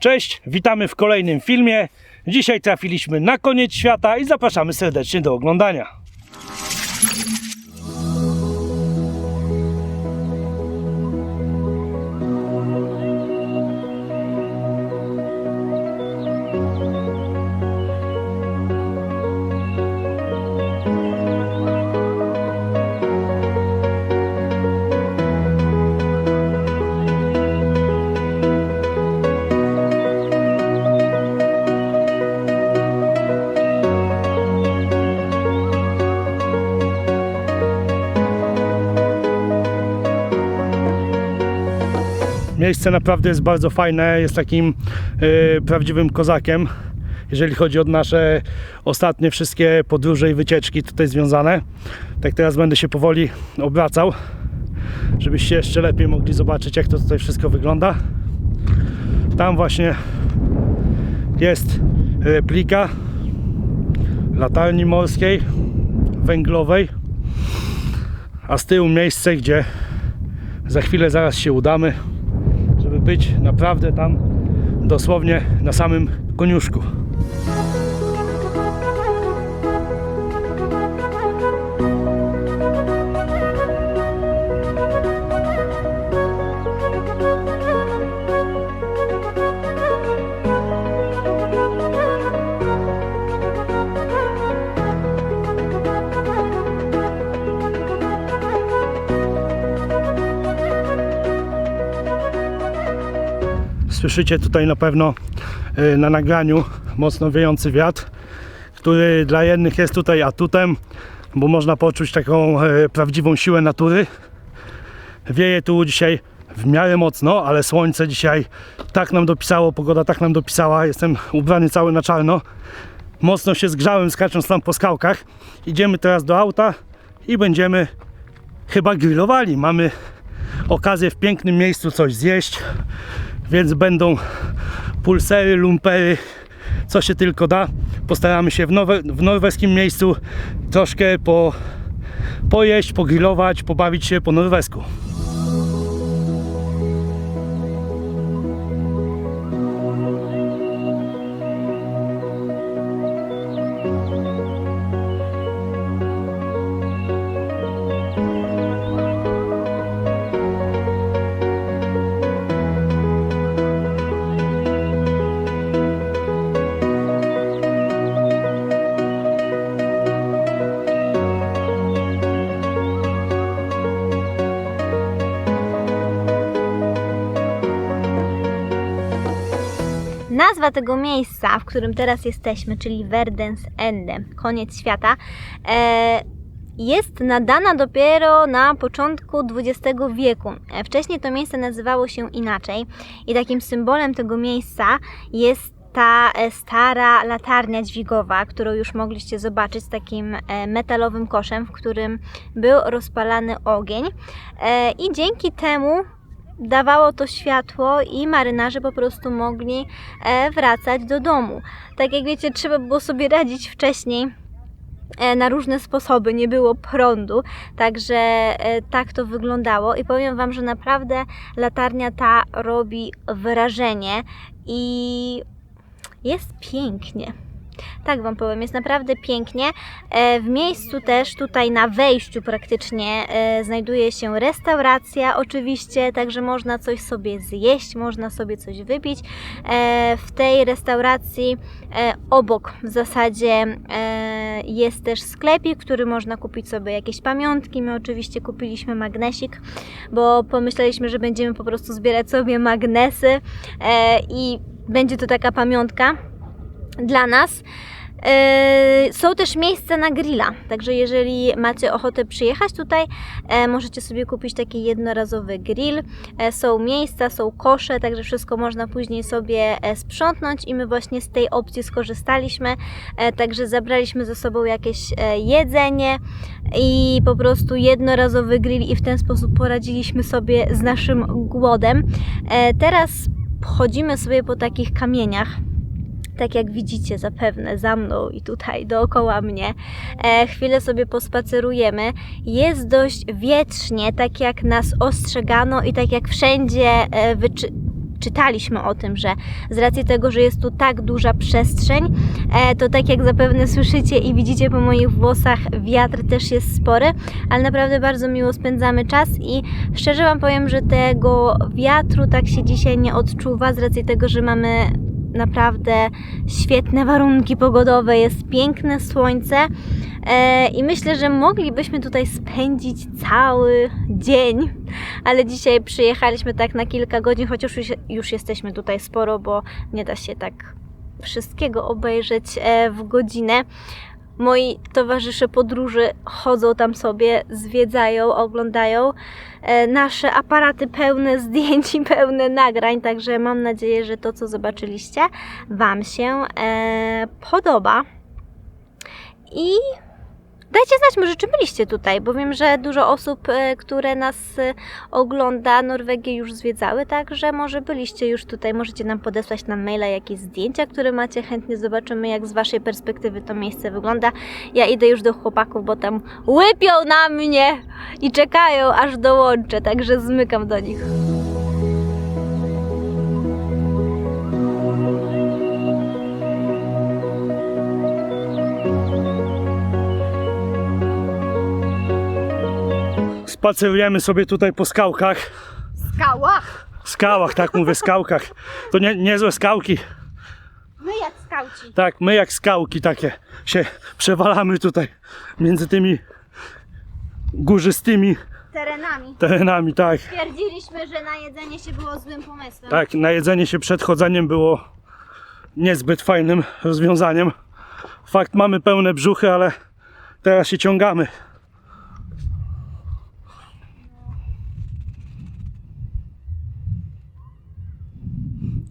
Cześć, witamy w kolejnym filmie. Dzisiaj trafiliśmy na koniec świata i zapraszamy serdecznie do oglądania. Miejsce naprawdę jest bardzo fajne, jest takim e, prawdziwym kozakiem, jeżeli chodzi o nasze ostatnie wszystkie podróże i wycieczki tutaj związane. Tak teraz będę się powoli obracał, żebyście jeszcze lepiej mogli zobaczyć jak to tutaj wszystko wygląda. Tam właśnie jest replika latarni morskiej, węglowej, a z tyłu miejsce, gdzie za chwilę zaraz się udamy, być naprawdę tam dosłownie na samym koniuszku. Słyszycie tutaj na pewno e, na nagraniu mocno wiejący wiatr, który dla jednych jest tutaj atutem, bo można poczuć taką e, prawdziwą siłę natury. Wieje tu dzisiaj w miarę mocno, ale słońce dzisiaj tak nam dopisało, pogoda tak nam dopisała. Jestem ubrany cały na czarno. Mocno się zgrzałem skacząc tam po skałkach. Idziemy teraz do auta i będziemy chyba grillowali. Mamy okazję w pięknym miejscu coś zjeść więc będą pulsery, lumpery, co się tylko da. Postaramy się w, nowe, w norweskim miejscu troszkę po, pojeść, pogrillować, pobawić się po norwesku. Nazwa tego miejsca, w którym teraz jesteśmy, czyli Verdens Ende, koniec świata, e, jest nadana dopiero na początku XX wieku. E, Wcześniej to miejsce nazywało się inaczej i takim symbolem tego miejsca jest ta e, stara latarnia dźwigowa, którą już mogliście zobaczyć z takim metalowym koszem, w którym był rozpalany ogień. I dzięki temu dawało to światło i marynarze po prostu mogli e, wracać do domu. Tak jak wiecie, trzeba było sobie radzić wcześniej e, na różne sposoby, nie było prądu, także e, tak to wyglądało i powiem Wam, że naprawdę latarnia ta robi wrażenie i jest pięknie. Tak Wam powiem, jest naprawdę pięknie. E, W miejscu też, tutaj na wejściu praktycznie, e, znajduje się restauracja, oczywiście, także można coś sobie zjeść, można sobie coś wypić. E, W tej restauracji obok w zasadzie jest też sklepik, który można kupić sobie jakieś pamiątki. My oczywiście kupiliśmy magnesik, bo pomyśleliśmy, że będziemy po prostu zbierać sobie magnesy i będzie to taka pamiątka dla nas. E, Są też miejsca na grilla, także jeżeli macie ochotę przyjechać tutaj, e, możecie sobie kupić taki jednorazowy grill. E, Są miejsca, są kosze, także wszystko można później sobie sprzątnąć i my właśnie z tej opcji skorzystaliśmy. Także zabraliśmy ze sobą jakieś jedzenie i po prostu jednorazowy grill i w ten sposób poradziliśmy sobie z naszym głodem. Teraz chodzimy sobie po takich kamieniach tak jak widzicie zapewne za mną i tutaj dookoła mnie, e, chwilę sobie pospacerujemy. Jest dość wietrznie, tak jak nas ostrzegano i tak jak wszędzie e, wyczy- czytaliśmy o tym, że z racji tego, że jest tu tak duża przestrzeń, e, to tak jak zapewne słyszycie i widzicie po moich włosach, wiatr też jest spory, ale naprawdę bardzo miło spędzamy czas i szczerze Wam powiem, że tego wiatru tak się dzisiaj nie odczuwa z racji tego, że mamy naprawdę świetne warunki pogodowe, jest piękne słońce e, i myślę, że moglibyśmy tutaj spędzić cały dzień, ale dzisiaj przyjechaliśmy tak na kilka godzin, chociaż już, już jesteśmy tutaj sporo, bo nie da się tak wszystkiego obejrzeć e, w godzinę. Moi towarzysze podróży chodzą tam sobie, zwiedzają, oglądają e, nasze aparaty pełne zdjęć i pełne nagrań, także mam nadzieję, że to, co zobaczyliście, Wam się e, podoba. I dajcie znać, może czy byliście tutaj, bo wiem, że dużo osób, e, które nas e, ogląda, Norwegię już zwiedzały, także może byliście już tutaj, możecie nam podesłać na maila jakieś zdjęcia, które macie, chętnie zobaczymy, jak z Waszej perspektywy to miejsce wygląda. Ja idę już do chłopaków, bo tam łypią na mnie i czekają, aż dołączę, także zmykam do nich. Spacerujemy sobie tutaj po skałkach. Skała? Skałach, tak mówię, skałkach. To nie, niezłe skałki. No jak skauci. Tak, my jak skałki takie się przewalamy tutaj między tymi górzystymi Terenami. terenami, tak. Stwierdziliśmy, że na jedzenie się było złym pomysłem. Tak, na jedzenie się przed chodzeniem było niezbyt fajnym rozwiązaniem. Fakt, mamy pełne brzuchy, ale teraz się ciągamy.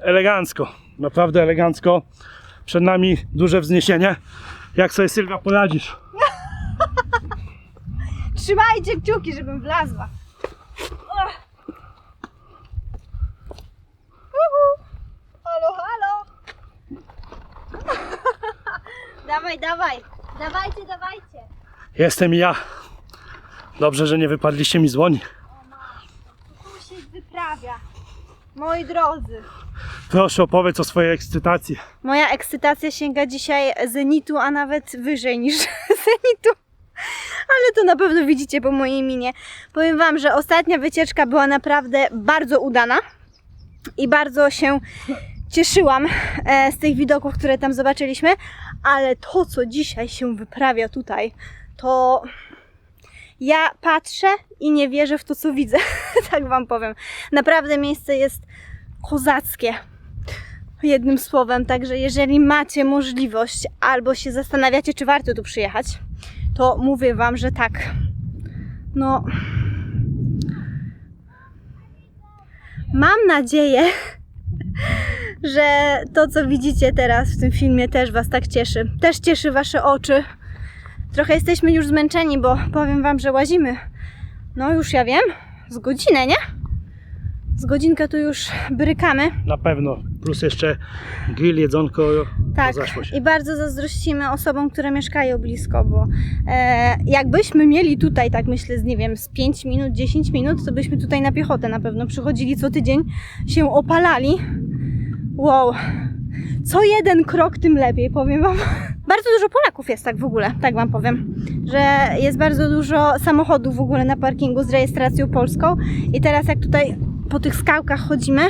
Elegancko, naprawdę elegancko. Przed nami duże wzniesienie. Jak sobie Sylwia poradzisz? Trzymajcie kciuki, żebym wlazła. Uhu. Halo, halo. dawaj, dawaj. Dawajcie, dawajcie. Jestem i ja. Dobrze, że nie wypadliście mi z łoni. Tu się wyprawia. Moi drodzy. Proszę opowiedz o swojej ekscytacji. Moja ekscytacja sięga dzisiaj zenitu, a nawet wyżej niż zenitu. Ale to na pewno widzicie po mojej minie. Powiem Wam, że ostatnia wycieczka była naprawdę bardzo udana i bardzo się cieszyłam e, z tych widoków, które tam zobaczyliśmy, ale to, co dzisiaj się wyprawia tutaj, to ja patrzę i nie wierzę w to, co widzę. tak Wam powiem. Naprawdę miejsce jest kozackie jednym słowem. Także jeżeli macie możliwość albo się zastanawiacie, czy warto tu przyjechać, to mówię Wam, że tak. No. Mam nadzieję, że to, co widzicie teraz w tym filmie, też Was tak cieszy. Też cieszy Wasze oczy. Trochę jesteśmy już zmęczeni, bo powiem Wam, że łazimy. No już ja wiem, z godzinę, nie? Z godzinkę tu już brykamy. Na pewno. Plus jeszcze grill, jedzonko. Tak, i bardzo zazdrościmy osobom, które mieszkają blisko, bo e, jakbyśmy mieli tutaj, tak myślę, z nie wiem, z 5 minut, 10 minut, to byśmy tutaj na piechotę na pewno przychodzili co tydzień, się opalali. Wow, co jeden krok, tym lepiej, powiem Wam. Bardzo dużo Polaków jest tak w ogóle, tak Wam powiem, że jest bardzo dużo samochodów w ogóle na parkingu z rejestracją polską i teraz jak tutaj po tych skałkach chodzimy,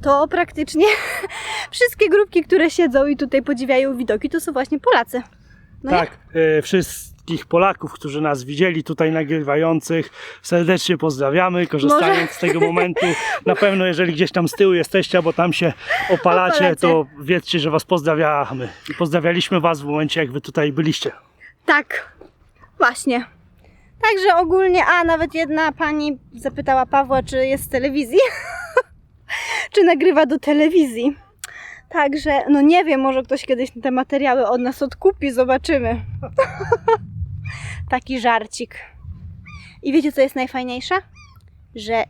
to praktycznie wszystkie grupki, które siedzą i tutaj podziwiają widoki, to są właśnie Polacy. No tak, e, wszystkich Polaków, którzy nas widzieli tutaj nagrywających, serdecznie pozdrawiamy, korzystając Może- z tego momentu. Na pewno, jeżeli gdzieś tam z tyłu jesteście, bo tam się opalacie, Opalacie. to wiedzcie, że was pozdrawiamy. I pozdrawialiśmy was w momencie, jak wy tutaj byliście. Tak, właśnie. Także ogólnie, a nawet jedna pani zapytała Pawła, czy jest z telewizji, czy nagrywa do telewizji. Także, no nie wiem, może ktoś kiedyś te materiały od nas odkupi, zobaczymy. Taki żarcik. I wiecie, co jest najfajniejsze? Że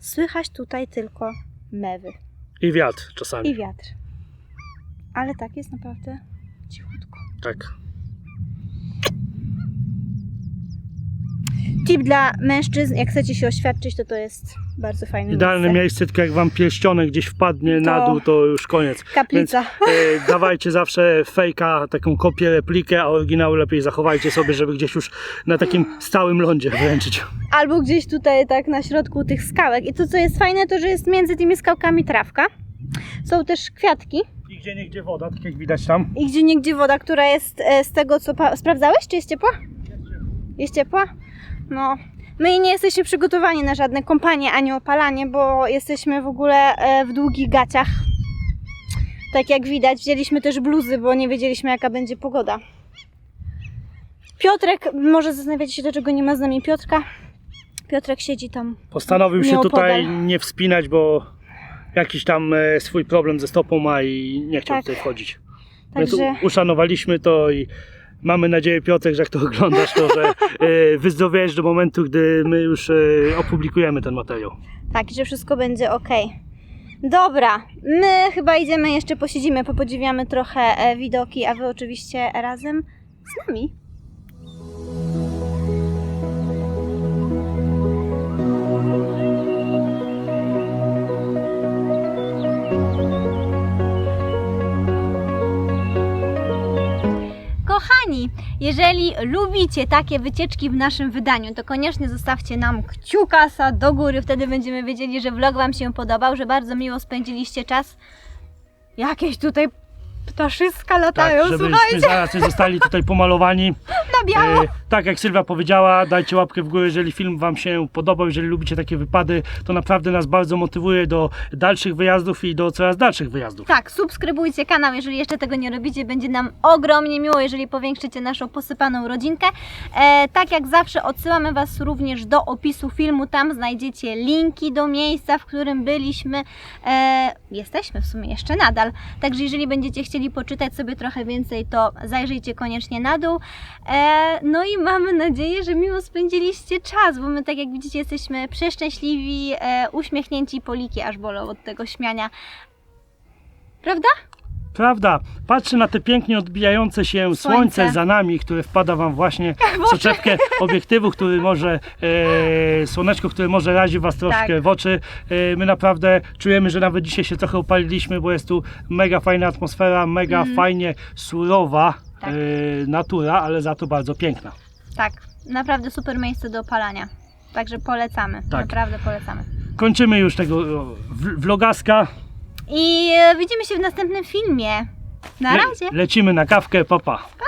słychać tutaj tylko mewy. I wiatr czasami. I wiatr. Ale tak jest naprawdę cichutko. Tak. Tip dla mężczyzn, jak chcecie się oświadczyć, to to jest bardzo fajne Idealne miejsce. tylko jak wam pierścionek gdzieś wpadnie na To- dół, to już koniec. Kaplica. Więc, e, dawajcie zawsze fejka, taką kopię, replikę, a oryginał lepiej zachowajcie sobie, żeby gdzieś już na takim stałym lądzie wręczyć. Albo gdzieś tutaj tak na środku tych skałek. I to co jest fajne, to że jest między tymi skałkami trawka. Są też kwiatki I gdzie niegdzie woda, tak jak widać tam. i gdzie niegdzie woda, która jest e, z tego co pa- sprawdzałeś, czy jest ciepła? Jest ciepła? No. My nie jesteśmy przygotowani na żadne kąpanie ani opalanie, bo jesteśmy w ogóle e, w długich gaciach. Tak jak widać, wzięliśmy też bluzy, bo nie wiedzieliśmy jaka będzie pogoda. Piotrek, może zastanawiacie się dlaczego nie ma z nami Piotrka. Piotrek siedzi tam. Postanowił się Nieopodal. tutaj nie wspinać, bo jakiś tam e, swój problem ze stopą ma i nie chciał Tak. tutaj wchodzić. Także uszanowaliśmy to i mamy nadzieję, Piotrek, że jak to oglądasz, to że e, wyzdrowiejesz do momentu, gdy my już e, opublikujemy ten materiał. tak, że wszystko będzie ok. Dobra, my chyba idziemy jeszcze posiedzimy, popodziwiamy trochę e, widoki, a wy oczywiście razem z nami. Kochani, jeżeli lubicie takie wycieczki w naszym wydaniu, to koniecznie zostawcie nam kciukasa do góry, wtedy będziemy wiedzieli, że vlog Wam się podobał, że bardzo miło spędziliście czas. Jakieś tutaj ptaszyska latają, Tak, żebyśmy słuchajcie, zaraz nie zostali tutaj pomalowani. na biało. E, tak jak Sylwia powiedziała, dajcie łapkę w górę, jeżeli film Wam się podobał, jeżeli lubicie takie wypady, to naprawdę nas bardzo motywuje do dalszych wyjazdów i do coraz dalszych wyjazdów. Tak, subskrybujcie kanał, jeżeli jeszcze tego nie robicie, będzie nam ogromnie miło, jeżeli powiększycie naszą posypaną rodzinkę. E, tak jak zawsze odsyłamy Was również do opisu filmu, tam znajdziecie linki do miejsca, w którym byliśmy. E, jesteśmy w sumie jeszcze nadal, także jeżeli będziecie chcieli poczytać sobie trochę więcej, to zajrzyjcie koniecznie na dół. E, no i mamy nadzieję, że miło spędziliście czas, bo my tak jak widzicie jesteśmy przeszczęśliwi, e, uśmiechnięci, poliki aż bolą od tego śmiania. Prawda? Prawda, patrzę na te pięknie odbijające się słońce, Słońce. za nami, które wpada Wam właśnie w soczewkę obiektywu, który może, e, słoneczko, które może razi Was troszkę Tak. w oczy. E, my naprawdę czujemy, że nawet dzisiaj się trochę upaliliśmy, bo jest tu mega fajna atmosfera, mega fajnie surowa Mhm. Tak. e, natura, ale za to bardzo piękna. Tak, naprawdę super miejsce do opalania. Także polecamy, Tak. naprawdę polecamy. Kończymy już tego w- vlogaska. I e, widzimy się w następnym filmie. Na Le- razie. lecimy na kawkę, papa. Pa!